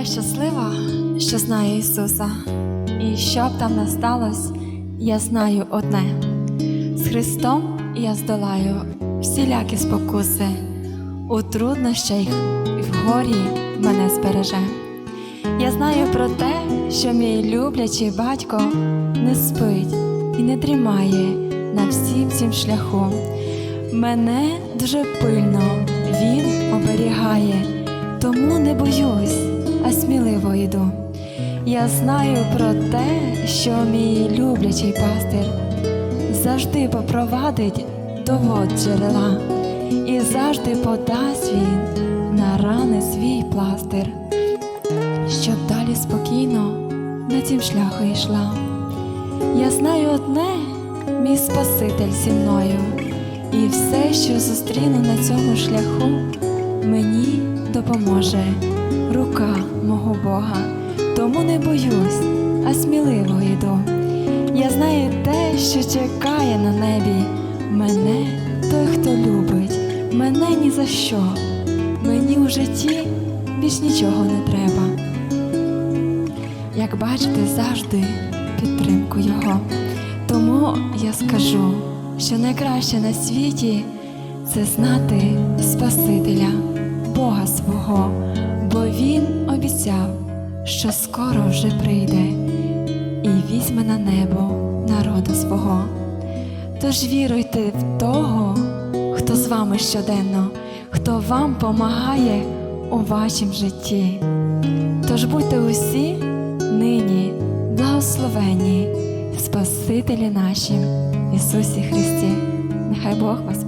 Я щаслива, що знаю Ісуса, і що б там не сталося, я знаю одне: з Христом я здолаю всілякі спокуси, у труднощах і в горі мене збереже. Я знаю про те, що мій люблячий батько не спить і не тримає на всім цім шляху. Мене дуже пильно він оберігає, тому не боюсь, сміливо йду. Я знаю про те, що мій люблячий пастир завжди попровадить до вод джерела, і завжди подасть він на рани свій пластир, щоб далі спокійно на цім шляху йшла. Я знаю одне, мій Спаситель зі мною, і все, що зустріну на цьому шляху, мені допоможе рука мого Бога. Тому не боюсь, а сміливо йду. Я знаю те, що чекає на небі. Мене той, хто любить, мене ні за що. Мені у житті більш нічого не треба. Як бачите, завжди підтримку його. Тому я скажу, що найкраще на світі це знати Спасителя, Бога свого, Він обіцяв, що скоро вже прийде і візьме на небо народа свого. Тож віруйте в того, хто з вами щоденно, хто вам помагає у вашім житті. Тож будьте усі нині благословені Спасителі нашим Ісусі Христі. Нехай Бог вас